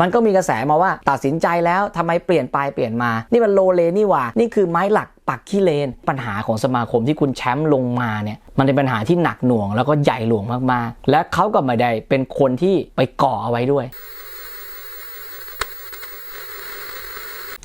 มันก็มีกระแสมาว่าตัดสินใจแล้วทำไมเปลี่ยนไปเปลี่ยนมา นี่มันโลเลนี่หว่า นี่คือไม้หลักปักขี้เลน ปัญหาของสมาคมที่คุณแชมป์ลงมาเนี่ยมันเป็นปัญหาที่หนักหน่วงแล้วก็ใหญ่หลวงมากๆ และเขาก็ไม่ได้เป็นคนที่ไปก่อเอาไว้ด้วย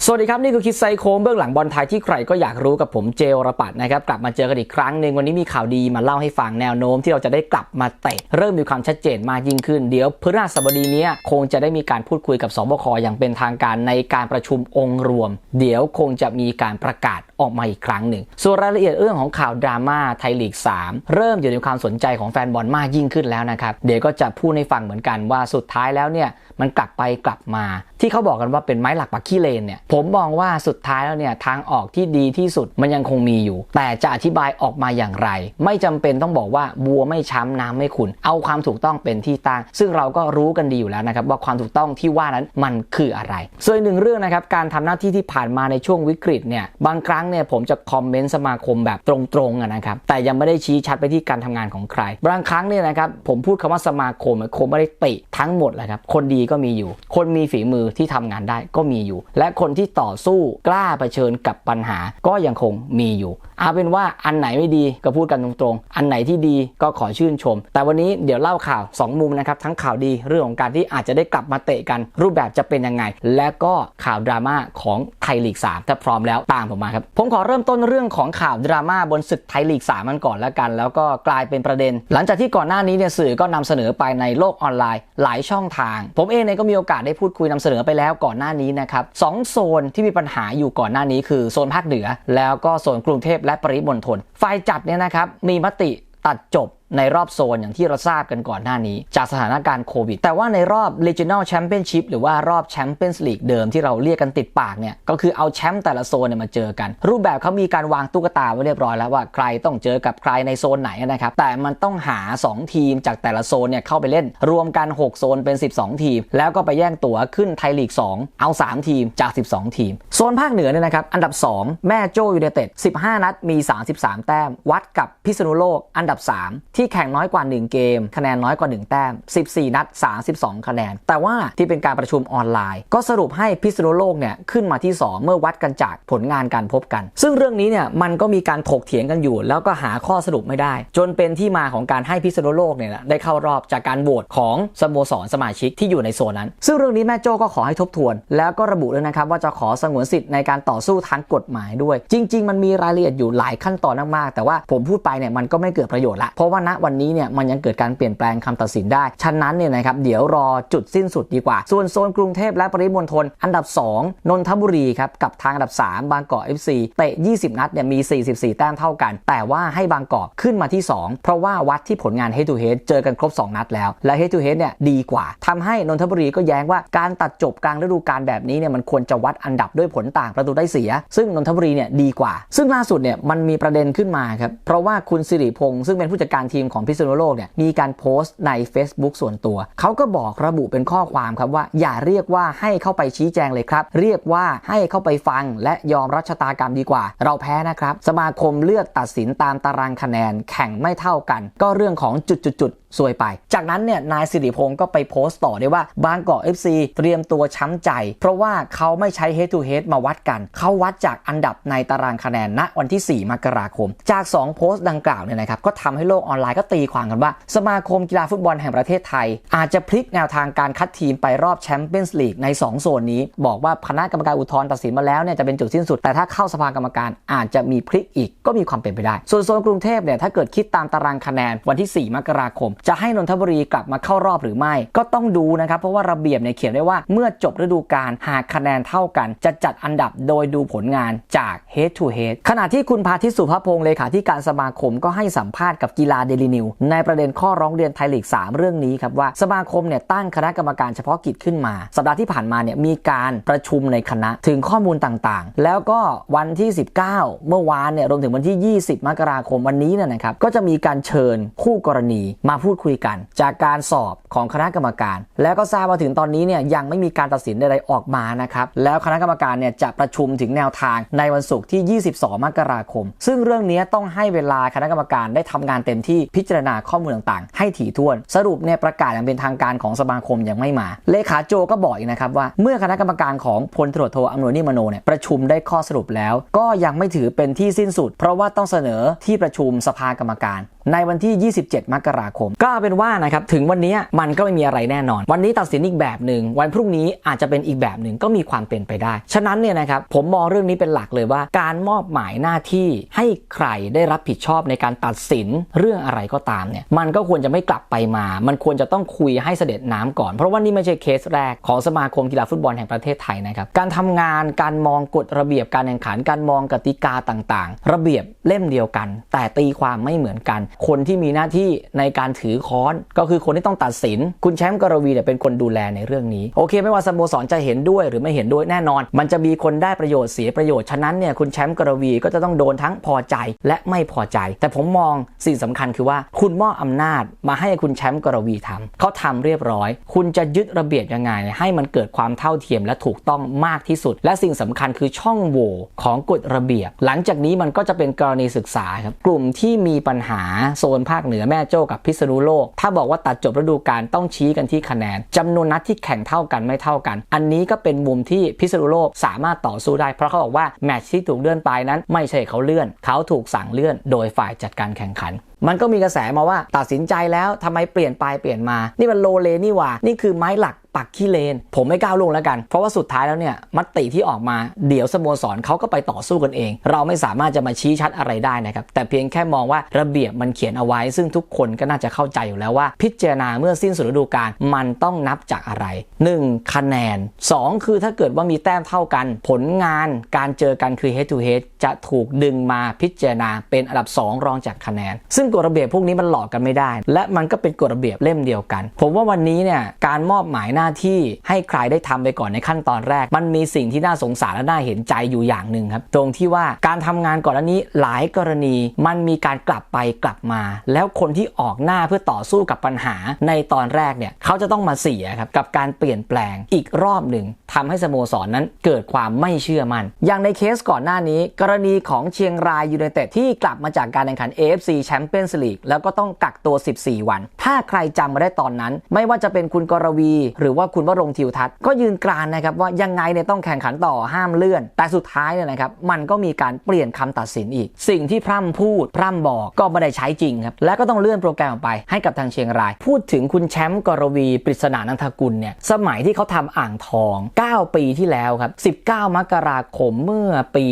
สวัสดีครับ นี่คือคิดไซโคมเบื้องหลังบอลไทยที่ใครก็อยากรู้กับผมเจลระปัดนะครับ กลับมาเจอกันอีกครั้งหนึ่งวันนี้มีข่าวดีมาเล่าให้ฟังแนวโน้มที่เราจะได้กลับมาเตะ เริ่มมีความชัดเจนมากยิ่งขึ้น เดี๋ยวพฤหัสบดีนี้คงจะได้มีการพูดคุยกับสบคอย่างเป็นทางการในการประชุมองค์รวม เดี๋ยวคงจะมีการประกาศออกมาอีกครั้งหนึ่ง ส่วนรายละเอียดเรื่องของข่าวดราม่าไทยลีก 3 เริ่มอยู่ในความสนใจของแฟนบอลมากยิ่งขึ้นแล้วนะครับเดี๋ยวก็จะพูดให้ฟังเหมือนกันว่าสุดท้ายแล้วเนี่ย มันกลับไปกลับมา ที่เขาบอกกันว่าเป็นไม้หลักปักขี้เลนเนี่ยผมมองว่าสุดท้ายแล้วเนี่ยทางออกที่ดีที่สุดมันยังคงมีอยู่ แต่จะอธิบายออกมาอย่างไร ไม่จำเป็นต้องบอกว่าบัวไม่ช้ำน้ำไม่ขุนเอาความถูกต้องเป็นที่ตั้ง ซึ่งเราก็รู้กันดีอยู่แล้วนะครับว่าความถูกต้องที่ว่านั้นมันคืออะไร ส่วนหนึ่งเรื่องนะครับการทำหน้าที่ที่ผ่านมาในช่วงวิกฤตเนี่ยบางครั้งเนี่ยผมจะคอมเมนต์สมาคมแบบตรงๆนะครับแต่ยังไม่ได้ชี้ชัดไปที่การทำงานของใคร บางครั้งเนี่ยนะครับผมพูดคำว่าสมาคมคงไม่ได้ติทั้งหมดแหละครับคนดีก็มีอยู่ คนมีฝีมือที่ทำงานได้ก็มีอยู่ และคนที่ต่อสู้กล้าเผชิญกับปัญหาก็ยังคงมีอยู่เอาเป็นว่าอันไหนไม่ดีก็พูดกันตรงๆ อันไหนที่ดีก็ขอชื่นชม แต่วันนี้เดี๋ยวเล่าข่าว 2 มุมนะครับ ทั้งข่าวดีเรื่องของการที่อาจจะได้กลับมาเตะกัน รูปแบบจะเป็นยังไง และก็ข่าวดราม่าของไทยลีก 3 ถ้าพร้อมแล้วตามผมมาครับ ผมขอเริ่มต้นเรื่องของข่าวดราม่าบนศึกไทยลีก 3 มันก่อนแล้วกัน แล้วก็กลายเป็นประเด็น หลังจากที่ก่อนหน้านี้เนี่ยสื่อก็นำเสนอไปในโลกออนไลน์ หลายช่องทาง ผมเองเนี่ยก็มีโอกาสได้พูดคุยนำเสนอไปแล้วก่อนหน้านี้นะครับสองโซนที่มีปัญหาอยู่ก่อนหน้านี้คือโซนภาคเหนือ แล้วก็โซนกรุงเทพและปริมณฑลฝ่ายจัดเนี่ยนะครับมีมติตัดจบ ในรอบโซนอย่างที่เราทราบกันก่อนหน้านี้ จากสถานการณ์โควิด แต่ว่าในรอบ Regional Championship หรือว่ารอบ Champions League เดิมที่เราเรียกกันติดปากเนี่ยก็คือเอาแชมป์แต่ละโซนเนี่ยมาเจอกัน รูปแบบเขามีการวางตุ๊กตาไว้เรียบร้อยแล้วว่าใครต้องเจอกับใครในโซนไหนนะครับแต่มันต้องหา 2 ทีมจากแต่ละโซนเนี่ยเข้าไปเล่น รวมกัน 6 โซนเป็น 12 ทีม แล้วก็ไปแย่งตั๋วขึ้นไทยลีก 2 เอา 3 ทีมจาก 12 ทีม โซนภาคเหนือเนี่ยนะครับอันดับ 2 แม่โจ้ยูไนเต็ด15 นัดมี 33 แต้ม วัดกับพิษณุโลกอันดับ 3 ที่แข่งน้อยกว่า 1 เกม คะแนนน้อยกว่า 1 แต้ม 14 นัด 32 คะแนน แต่ว่าที่เป็นการประชุมออนไลน์ ก็สรุปให้พิษณุโลกเนี่ยขึ้นมาที่ 2 เมื่อวัดกันจากผลงานการพบกัน ซึ่งเรื่องนี้เนี่ยมันก็มีการถกเถียงกันอยู่ แล้วก็หาข้อสรุปไม่ได้ จนเป็นที่มาของการให้พิษณุโลกเนี่ยได้เข้ารอบจากการโหวตของสโมสรสมาชิกที่อยู่ในโซนนั้น ซึ่งเรื่องนี้แม่โจ้ก็ขอให้ทบทวน แล้วก็ระบุเลยนะครับว่าจะขอสงวนสิทธิ์ในการต่อสู้ทางกฎหมายด้วย จริง ๆ มันมีรายละเอียดอยู่หลายขั้นตอนมากๆแต่ว่าผมพูดไปเนี่ยมันก็ไม่เกิดประโยชน์ละเพราะว่าณวันนี้เนี่ยมันยังเกิดการเปลี่ยนแปลงคำตัดสินได้ ฉะนั้นเนี่ยนะครับเดี๋ยวรอจุดสิ้นสุดดีกว่า ส่วนโซนกรุงเทพและปริมณฑลอันดับ 2 นนทบุรีครับกับทางอันดับ 3 บางกอก FC เตะ 20 นัดเนี่ยมี 44 แต้มเท่ากัน แต่ว่าให้บางกอกขึ้นมาที่ 2 เพราะว่าวัดที่ผลงาน head to head เจอกันครบ 2 นัดแล้ว และ head to head เนี่ยดีกว่าทำให้นนทบุรีก็แย้งว่าการตัดจบกลางฤดูกาลแบบนี้เนี่ยมันควรจะวัดอันดับด้วยผลต่างประตูได้เสีย ซึ่งนนทบุรีเนี่ยดีกว่า ซึ่งล่าสุดเนี่ยมันมีประเด็นขึ้นมาครับเพราะว่าคุณสิริพงษ์ซึ่งเป็นผู้จัดการทีมของพิษณุโลกเนี่ยมีการโพสต์ใน Facebook ส่วนตัว เขาก็บอกระบุเป็นข้อความครับว่า อย่าเรียกว่าให้เข้าไปชี้แจงเลยครับ เรียกว่าให้เข้าไปฟังและยอมรับชะตากรรมดีกว่า เราแพ้นะครับ สมาคมเลือกตัดสินตามตารางคะแนนแข่งไม่เท่ากัน ก็เรื่องของจุดๆ ซวยไป จากนั้นเนี่ยนายสิริพงศ์ก็ไปโพสต์ต่อได้ว่าบางกอก FC เตรียมตัวช้ำใจ เพราะว่าเขาไม่ใช้ head to head มาวัดกัน เขาวัดจากอันดับในตารางคะแนนณวันที่ 4 มกราคม จาก 2 โพสต์ดังกล่าวเนี่ยนะครับก็ทำให้โลกออนไลน์ก็ตีความกันว่า สมาคมกีฬาฟุตบอลแห่งประเทศไทย อาจจะพลิกแนวทางการคัดทีมไปรอบแชมเปี้ยนส์ลีกใน 2 โซนนี้ บอกว่าคณะกรรมการอุทธรณ์ตัดสินมาแล้วเนี่ยจะเป็นจุดสิ้นสุดแต่ถ้าเข้าสภากรรมการอาจจะมีพลิกอีกก็มีความเป็นไปได้ ส่วนโซนกรุงเทพเนี่ยถ้าเกิดคิดตามตารางคะแนนวันที่ 4 มกราคมจะให้นนทบุรีกลับมาเข้ารอบหรือไม่ ก็ต้องดูนะครับ เพราะว่าระเบียบเนี่ยเขียนไว้ว่าเมื่อจบฤดูกาลหากคะแนนเท่ากัน จะจัดอันดับโดยดูผลงานจาก head to head ขณะที่คุณพาทิตสุภพงศ์เลขาธิการสมาคมก็ให้สัมภาษณ์กับกีฬาเดลินิวในประเด็นข้อร้องเรียนไทยลีก 3 เรื่องนี้ครับว่าสมาคมเนี่ยตั้งคณะกรรมการเฉพาะกิจขึ้นมา สัปดาห์ที่ผ่านมาเนี่ยมีการประชุมในคณะถึงข้อมูลต่างๆ แล้วก็วันที่ 19 เมื่อวานเนี่ยรวมถึงวันที่ 20 มกราคมวันนี้นี่ยนะครับก็จะมีการเชิญคู่กรณีมาพูดพูดคุยกัน จากการสอบของคณะกรรมการ แล้วก็ทราบว่าถึงตอนนี้เนี่ยยังไม่มีการตัดสินใดๆออกมานะครับแล้วคณะกรรมการเนี่ยจะประชุมถึงแนวทางในวันศุกร์ที่ 22 มกราคม ซึ่งเรื่องนี้ต้องให้เวลาคณะกรรมการได้ทำงานเต็มที่พิจารณาข้อมูลต่างๆ ให้ถี่ถ้วน สรุปเนี่ยประกาศอย่างเป็นทางการของสมาคมยังไม่มา เลขาโจก็บอกอีกนะครับว่าเมื่อคณะกรรมการของพลตรวจโทอำนวยนิมโนเนี่ยประชุมได้ข้อสรุปแล้ว ก็ยังไม่ถือเป็นที่สิ้นสุด เพราะว่าต้องเสนอที่ประชุมสภากรรมการในวันที่ 27 มกราคม ก็เอาเป็นว่านะครับถึงวันนี้มันก็ไม่มีอะไรแน่นอน วันนี้ตัดสินอีกแบบหนึ่งวันพรุ่งนี้อาจจะเป็นอีกแบบหนึ่งก็มีความเป็นไปได้ ฉะนั้นเนี่ยนะครับผมมองเรื่องนี้เป็นหลักเลยว่า การมอบหมายหน้าที่ให้ใครได้รับผิดชอบในการตัดสินเรื่องอะไรก็ตามเนี่ยมันก็ควรจะไม่กลับไปมา มันควรจะต้องคุยให้เสด็จน้ำก่อน เพราะว่านี่ไม่ใช่เคสแรกของสมาคมกีฬาฟุตบอลแห่งประเทศไทยนะครับการทำงานการมองกฎระเบียบการแข่งขันการมองกติกาต่างๆ ระเบียบเล่มเดียวกัน แต่ตีความไม่เหมือนกันคนที่มีหน้าที่ในการถือค้อน ก็คือคนที่ต้องตัดสิน คุณแชมป์กรวีเนี่ยเป็นคนดูแลในเรื่องนี้ โอเค ไม่ว่าสโมสรจะเห็นด้วยหรือไม่เห็นด้วยแน่นอน มันจะมีคนได้ประโยชน์เสียประโยชน์ฉะนั้นเนี่ยคุณแชมป์กรวีก็จะต้องโดนทั้งพอใจและไม่พอใจ แต่ผมมองสิ่งสำคัญคือว่าคุณมอบอำนาจมาให้คุณแชมป์กรวีทำเขาทำเรียบร้อย คุณจะยึดระเบียบยังไง ให้มันเกิดความเท่าเทียมและถูกต้องมากที่สุด และสิ่งสำคัญคือช่องโหว่ของกฎระเบียบ หลังจากนี้มันก็จะเป็นกรณีศึกษาครับกลุ่มที่มีปัญหาโซนภาคเหนือแม่โจ้กับพิษณุโลก ถ้าบอกว่าตัดจบฤดูกาลต้องชี้กันที่คะแนนจำนวนนัดที่แข่งเท่ากันไม่เท่ากัน อันนี้ก็เป็นมุมที่พิษณุโลกสามารถต่อสู้ได้ เพราะเขาบอกว่าแมตช์ที่ถูกเลื่อนไปนั้น ไม่ใช่เขาเลื่อน เขาถูกสั่งเลื่อน โดยฝ่ายจัดการแข่งขันมันก็มีกระแสมาว่าตัดสินใจแล้วทำไมเปลี่ยนไปเปลี่ยนมา นี่มันโลเลนี่ว่า นี่คือไม้หลัก ปักขี้เลน ผมไม่ก้าวลงแล้วกัน เพราะว่าสุดท้ายแล้วเนี่ยมติที่ออกมาเดี๋ยวสโมสรเขาก็ไปต่อสู้กันเอง เราไม่สามารถจะมาชี้ชัดอะไรได้นะครับ แต่เพียงแค่มองว่าระเบียบมันเขียนเอาไว้ ซึ่งทุกคนก็น่าจะเข้าใจอยู่แล้วว่า พิจารณาเมื่อสิ้นสุดฤดูกาลมันต้องนับจากอะไร 1. คะแนน 2. คือถ้าเกิดว่ามีแต้มเท่ากัน ผลงานการเจอกันคือ head to head จะถูกดึงมาพิจารณาเป็นอันดับ 2 รองจากคะแนน ซึ่งกฎระเบียบพวกนี้มันหลอกกันไม่ได้ และมันก็เป็นกฎระเบียบเล่มเดียวกัน ผมว่าวันนี้เนี่ยการมอบหมายหน้า้าที่ให้ใครได้ทำไปก่อนในขั้นตอนแรก มันมีสิ่งที่น่าสงสารและน่าเห็นใจอยู่อย่างหนึ่งครับ ตรงที่ว่าการทำงานก่อนหน้านี้หลายกรณีมันมีการกลับไปกลับมา แล้วคนที่ออกหน้าเพื่อต่อสู้กับปัญหาในตอนแรกเนี่ยเขาจะต้องมาเสียครับกับการเปลี่ยนแปลงอีกรอบหนึ่งทำให้สโมสรนนั้นเกิดความไม่เชื่อมัน่นอย่างในเคสก่อนหน้านี้ กรณีของเชียงรายยูไนเต็ดที่กลับมาจากการแข่งขัน AFC Champions League แล้วก็ต้องกักตัว 14 วัน ถ้าใครจำมาได้ตอนนั้น ไม่ว่าจะเป็นคุณกรวีหรือว่าคุณวรงทิวทัศน์ก็ยืนกรานนะครับว่ายังไงเนี่ยต้องแข่งขันต่อห้ามเลื่อน แต่สุดท้ายเนี่ยนะครับมันก็มีการเปลี่ยนคำตัดสินอีก สิ่งที่พร่ำพูดพร่ำบอกก็ไม่ได้ใช้จริงครับและก็ต้องเลื่อนโปรแกรมออกไปให้กับทางเชียงราย พูดถึงคุณแชมป์กรวีปริศนานันทกุลเนี่ยสมัยที่เขาทำอ่างทอง 9 ปีที่แล้วครับ19 มกราคมเมื่อปี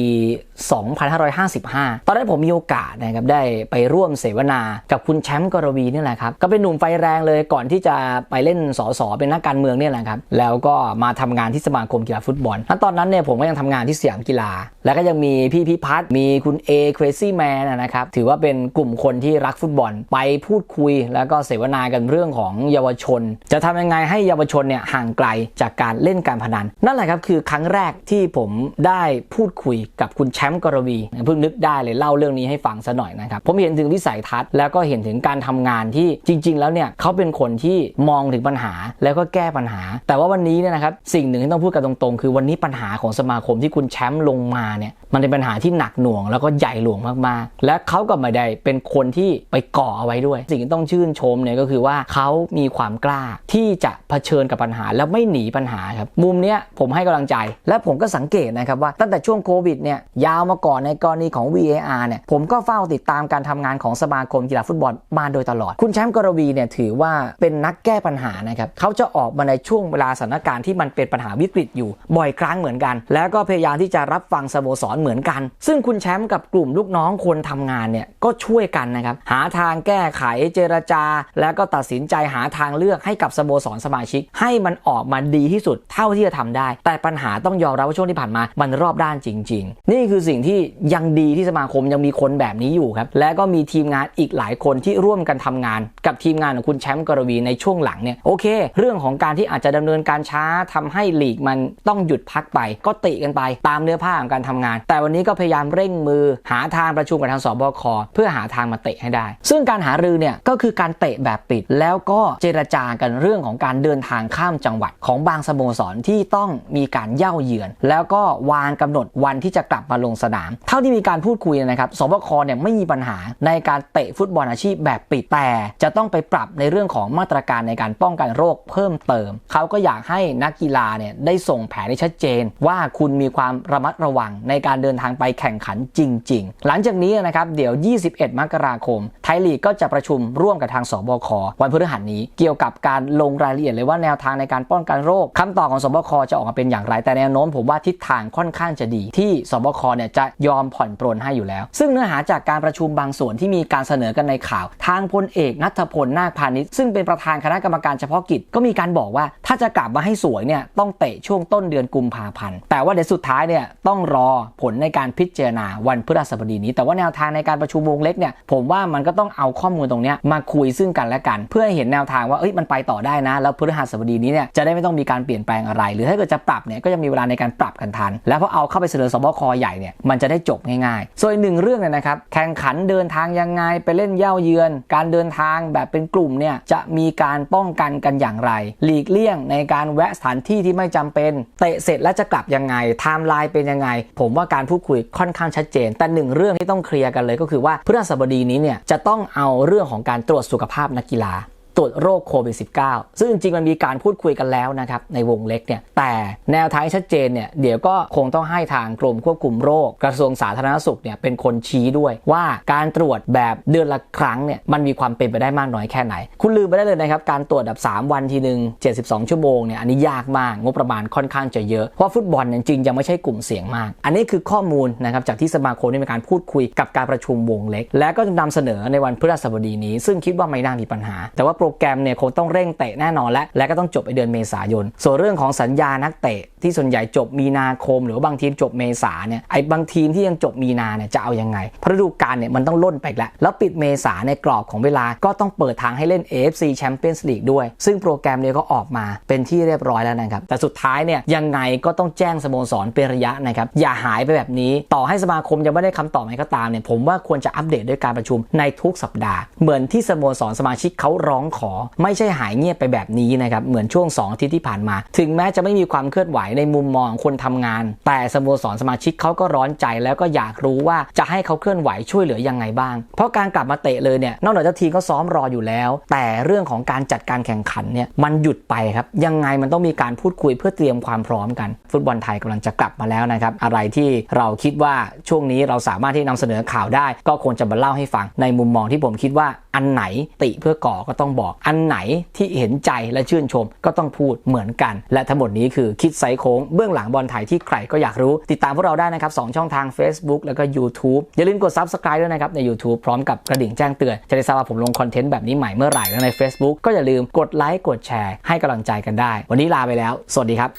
2555 ตอนนั้นผมมีโอกาสนะครับได้ไปร่วมเสวนากับคุณแชมป์กรวีนี่แหละครับ ก็เป็นหนุ่มไฟแรงเลยก่อนที่จะไปเล่นสสเป็นนักการเมืองเนี่ยแหละครับ แล้วก็มาทำงานที่สมาคมกีฬาฟุตบอลตอนนั้นเนี่ยผมก็ยังทำงานที่สยามกีฬา แล้วก็ยังมีพี่พิพัฒน์มีคุณเอ crazy man นะครับ ถือว่าเป็นกลุ่มคนที่รักฟุตบอลไปพูดคุย แล้วก็เสวนากันเรื่องของเยาวชน จะทำยังไงให้เยาวชนเนี่ยห่างไกลจากการเล่นการพนัน นั่นแหละครับคือครั้งแรกที่ผมได้พูดคุยกับคุณแชมป์กรวีเพิ่งนึกได้เลยเล่าเรื่องนี้ให้ฟังซะหน่อยนะครับผมเห็นถึงวิสัยทัศน์แล้วก็เห็นถึงการทำงานที่จริง ๆ แล้วเนี่ยเขาเป็นคนที่มองถึงปัญหาแล้วก็แก้ปัญหา แต่ว่าวันนี้เนี่ยนะครับสิ่งหนึ่งที่ต้องพูดกันตรงๆ คือวันนี้ปัญหาของสมาคมที่คุณแชมป์ลงมาเนี่ยมันเป็นปัญหาที่หนักหน่วงแล้วก็ใหญ่หลวงมากๆ และเขาก็ไม่ได้เป็นคนที่ไปก่อเอาไว้ด้วย สิ่งที่ต้องชื่นชมเนี่ยก็คือว่าเขามีความกล้าที่จะเผชิญกับปัญหาแล้วไม่หนีปัญหาครับมุมเนี้ยผมให้กำลังใจ และผมก็สังเกตนะครับว่าตั้งแต่ช่วงโควิดเนี่ยยาวมาก่อนในกรณีของ VAR เนี่ยผมก็เฝ้าติดตามการทำงานของสมาคมกีฬาฟุตบอลมาโดยตลอด คุณแชมป์กรวีเนี่ยถือว่าเป็นนักแก้ปัญหานะครับเขาจะออกมาในช่วงเวลาสถานการณ์ที่มันเป็นปัญหาวิกฤตอยู่บ่อยครั้งเหมือนกัน แล้วก็พยายามที่จะรับฟังสโมสรเหมือนกัน ซึ่งคุณแชมป์กับกลุ่มลูกน้องคนทำงานเนี่ยก็ช่วยกันนะครับหาทางแก้ไขเจรจา แล้วก็ตัดสินใจหาทางเลือกให้กับสโมสรสมาชิก ให้มันออกมาดีที่สุดเท่าที่จะทำได้ แต่ปัญหาต้องยอมรับว่าช่วงที่ผ่านมามันรอบด้านจริง ๆ นี่คือสิ่งที่ยังดีที่สมาคมยังมีคนแบบนี้อยู่ครับ และก็มีทีมงานอีกหลายคนที่ร่วมกันทำงาน กับทีมงานของคุณแชมป์กรวีในช่วงหลังเนี่ยโอเค เรื่องของการที่อาจจะดำเนินการช้าทำให้ลีกมันต้องหยุดพักไป ก็ติกันไปตามเนื้อผ้าของการทำงาน แต่วันนี้ก็พยายามเร่งมือหาทางประชุมกับทางสบคเพื่อหาทางมาเตะให้ได้ ซึ่งการหารือเนี่ยก็คือการเตะแบบปิด แล้วก็เจรจากันเรื่องของการเดินทางข้ามจังหวัดของบางสโมสรที่ต้องมีการเย่าเยือน แล้วก็วางกำหนดวันที่จะกลับมาลงสนาม เท่าที่มีการพูดคุยนะครับสบคเนี่ยไม่มีปัญหาในการเตะฟุตบอลอาชีพแบบปิดแต่ จะต้องไปปรับในเรื่องของมาตรการในการป้องกันโรคเพิ่มเติม เขาก็อยากให้นักกีฬาเนี่ยได้ส่งแผนที่ชัดเจน ว่าคุณมีความระมัดระวังในการเดินทางไปแข่งขันจริง ๆ หลังจากนี้นะครับเดี๋ยว 21 มกราคม ไทยลีกก็จะประชุมร่วมกับทางสบควันพฤหัสนี้ เกี่ยวกับการลงรายละเอียดเลยว่าแนวทางในการป้องกันโรคคำตอบของสบคจะออกมาเป็นอย่างไรแต่แนวโน้มผมว่าทิศทางค่อนข้างจะดีที่สบคเนี่ยจะยอมผ่อนปรนให้อยู่แล้ว ซึ่งเนื้อหาจากการประชุมบางส่วนที่มีการเสนอกันในข่าว ทางพลเอกนัทพลนาคพาณิชย์ซึ่งเป็นประธานคณะกรรมการเฉพาะกิจก็มีการบอกว่าถ้าจะกลับมาให้สวยเนี่ยต้องเตะช่วงต้นเดือนกุมภาพันธ์แต่ว่าเดี๋ยวสุดท้ายเนี่ยต้องรอผลในการพิจารณาวันพฤหัสบดีนี้ แต่ว่าแนวทางในการประชุมวงเล็กเนี่ยผมว่ามันก็ต้องเอาข้อมูลตรงนี้มาคุยซึ่งกันและกัน เพื่อให้เห็นแนวทางว่าเอ้ยมันไปต่อได้นะ แล้วพฤหัสบดีนี้เนี่ยจะได้ไม่ต้องมีการเปลี่ยนแปลงอะไร หรือถ้าเกิดจะปรับเนี่ยก็จะมีเวลาในการปรับกันทัน แล้วพอเอาเข้าไปเสนอสบคใหญ่เนี่ยมันจะได้จบง่ายๆ ส่วนอีกหนึ่งเรื่องเนี่ยนะครับแข่งขันเดินทางยังไงไปเล่นเย่าเยือน การเดินทางแบบเป็นกลุ่มเนี่ยจะมีการป้องกันกันอย่างไร หลีกเลี่ยงในการแวะสถานที่ที่ไม่จำเป็นเตะเสร็จแล้วจะกลับยังไงไทม์ไลน์เป็นยังไง ผมว่าการพูดคุยค่อนข้างชัดเจน แต่หนึ่งเรื่องที่ต้องเคลียร์กันเลยก็คือว่าพฤหัสบดีนี้เนี่ยจะต้องเอาเรื่องของการตรวจสุขภาพนักกีฬา ตรวจโรคโควิด -19 ซึ่งจริงๆมันมีการพูดคุยกันแล้วนะครับในวงเล็กเนี่ยแต่แนวทางชัดเจนเนี่ยเดี๋ยวก็คงต้องให้ทางกรมควบคุมโรคกระทรวงสาธารณสุขเนี่ยเป็นคนชี้ด้วยว่าการตรวจแบบเดือนละครั้งเนี่ยมันมีความเป็นไปได้มากน้อยแค่ไหน คุณลืมไปได้เลยนะครับการตรวจแบบ 3 วันทีหนึ่ง72 ชั่วโมงเนี่ยอันนี้ยากมากงบประมาณค่อนข้างจะเยอะ เพราะฟุตบอลเนี่ยจริงยังไม่ใช่กลุ่มเสี่ยงมาก อันนี้คือข้อมูลนะครับจากที่สมาคมได้มีการพูดคุยกับการประชุมวงเล็ก และก็จะนำเสนอในวันพฤหัสบดีนี้ ซึ่งคิดว่าไม่น่ามีปัญหา แต่ว่าโปรแกรมเนี่ยคงต้องเร่งเตะแน่นอนและและก็ต้องจบในเดือนเมษายน ส่วนเรื่องของสัญญานักเตะที่ส่วนใหญ่จบมีนาคม หรือบางทีมจบเมษาเนี่ยไอ้บางทีมที่ยังจบมีนาเนี่ยจะเอายังไงเพราะฤดูกาลเนี่ยมันต้องล่นไปอีกแล้วแล้วปิดเมษาในกรอบของเวลาก็ต้องเปิดทางให้เล่น AFC Champions League ด้วย ซึ่งโปรแกรมเนี่ยก็ออกมาเป็นที่เรียบร้อยแล้วนะครับแต่สุดท้ายเนี่ยยังไงก็ต้องแจ้งสโมสรเป็นระยะนะครับอย่าหายไปแบบนี้ ต่อให้สมาคมยังไม่ได้คำตอบไหนก็ตามเนี่ยผมว่าควรจะอัปเดตด้วยการประชุมในทุกสัปดาห์ เหมือนที่สโมสรสมาชิกเขาร้องขอ ไม่ใช่หายเงียบไปแบบนี้นะครับ เหมือนช่วง2อาทิตย์ที่ผ่านมา ถึงแม้จะไม่มีความเคลื่อนไหวในมุมมองคนทำงาน แต่สโมสรสมาชิกเขาก็ร้อนใจแล้วก็อยากรู้ว่าจะให้เขาเคลื่อนไหวช่วยเหลือยังไงบ้าง เพราะการกลับมาเตะเลยเนี่ยนอกจากทีมก็ซ้อมรออยู่แล้ว แต่เรื่องของการจัดการแข่งขันเนี่ยมันหยุดไปครับยังไงมันต้องมีการพูดคุยเพื่อเตรียมความพร้อมกัน ฟุตบอลไทยกำลังจะกลับมาแล้วนะครับอะไรที่เราคิดว่าช่วงนี้เราสามารถที่นำเสนอข่าวได้ ก็ควรจะมาเล่าให้ฟังในมุมมองที่ผมคิดว่าอันไหนติเพื่อก่อก็ต้องบอก อันไหนที่เห็นใจและชื่นชมก็ต้องพูดเหมือนกัน และทั้งหมดนี้คือคิดไซโค้งเบื้องหลังบอลไทยที่ใครก็อยากรู้ ติดตามพวกเราได้นะครับสองช่องทาง Facebook แล้วก็ YouTube อย่าลืมกด Subscribe ด้วยนะครับใน YouTube พร้อมกับกระดิ่งแจ้งเตือน จะได้ทราบว่าผมลงคอนเทนต์แบบนี้ใหม่เมื่อไหร่และใน Facebook ก็อย่าลืมกดไลค์กดแชร์ให้กำลังใจกันได้ วันนี้ลาไปแล้ว สวัสดีครับ